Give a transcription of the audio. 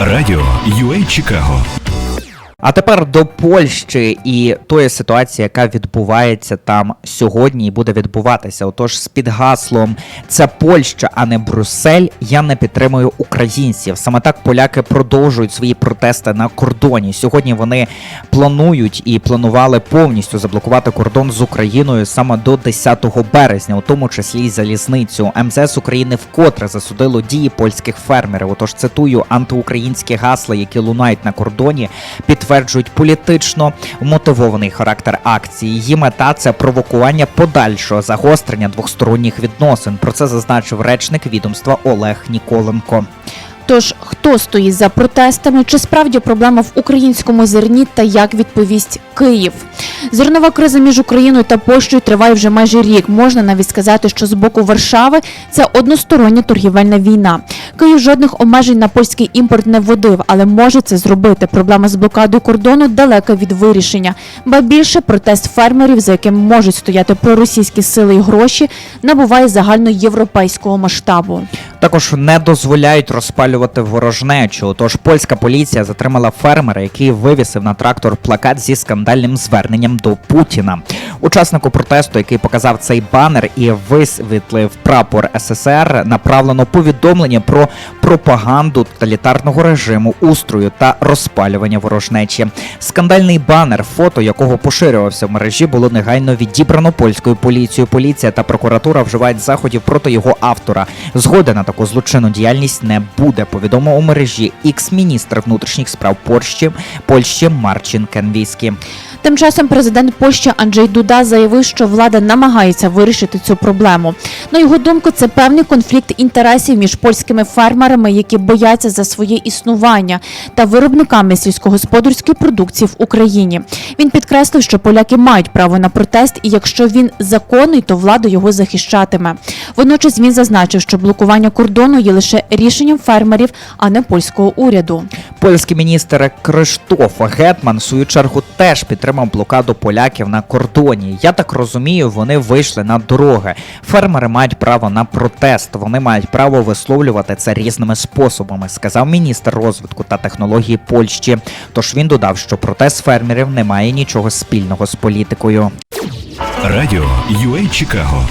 Радіо UA Чикаго А тепер до Польщі і тої ситуації, яка відбувається там сьогодні і буде відбуватися. Отож, з під гаслом це Польща, а не Брюссель. Я не підтримую українців. Саме так поляки продовжують свої протести на кордоні. Сьогодні вони планують і планували повністю заблокувати кордон з Україною саме до 10 березня, у тому числі й залізницю. МЗС України вкотре засудило дії польських фермерів. Отож, цитую антиукраїнські гасла, які лунають на кордоні, підтверджують політично мотивований характер акції. Її мета це провокування подальшого загострення двосторонніх відносин. Про це зазначив речник відомства Олег Ніколенко. Тож хто стоїть за протестами? Чи справді проблема в українському зерні та як відповість Київ? Зернова криза між Україною та Польщею триває вже майже рік. Можна навіть сказати, що з боку Варшави це одностороння торгівельна війна. Київ жодних обмежень на польський імпорт не вводив, але може це зробити. Проблема з блокадою кордону далека від вирішення. Ба більше протест фермерів, за яким можуть стояти проросійські сили і гроші, набуває загальноєвропейського масштабу. Також не дозволяють розпалювати ворожнечу. Тож польська поліція затримала фермера, який вивісив на трактор плакат зі скандальним зверненням до Путіна. Учаснику протесту, який показав цей банер і висвітлив прапор СССР, направлено повідомлення про пропаганду тоталітарного режиму, устрою та розпалювання ворожнечі. Скандальний банер, фото якого поширювався в мережі, було негайно відібрано польською поліцією. Поліція та прокуратура вживають заходів проти його автора. Згоди на таку злочинну діяльність не буде. Повідомив у мережі екс-міністр внутрішніх справ Польщі Польщі Марчин Кенвіскі. Тим часом президент Польщі Анджей Дуда заявив, що влада намагається вирішити цю проблему. На його думку, це певний конфлікт інтересів між польськими фермерами, які бояться за своє існування, та виробниками сільськогосподарської продукції в Україні. Він підкреслив, що поляки мають право на протест, і якщо він законний, то влада його захищатиме. Водночас він зазначив, що блокування кордону є лише рішенням фермерів, а не польського уряду. Польський міністр Криштоф Гетман в свою чергу теж підтримав блокаду поляків на кордоні. Я так розумію, вони вийшли на дороги. Фермери мають право на протест. Вони мають право висловлювати це різними способами, сказав міністр розвитку та технології Польщі. Тож він додав, що протест фермерів не має нічого спільного з політикою. Радіо UA Чикаго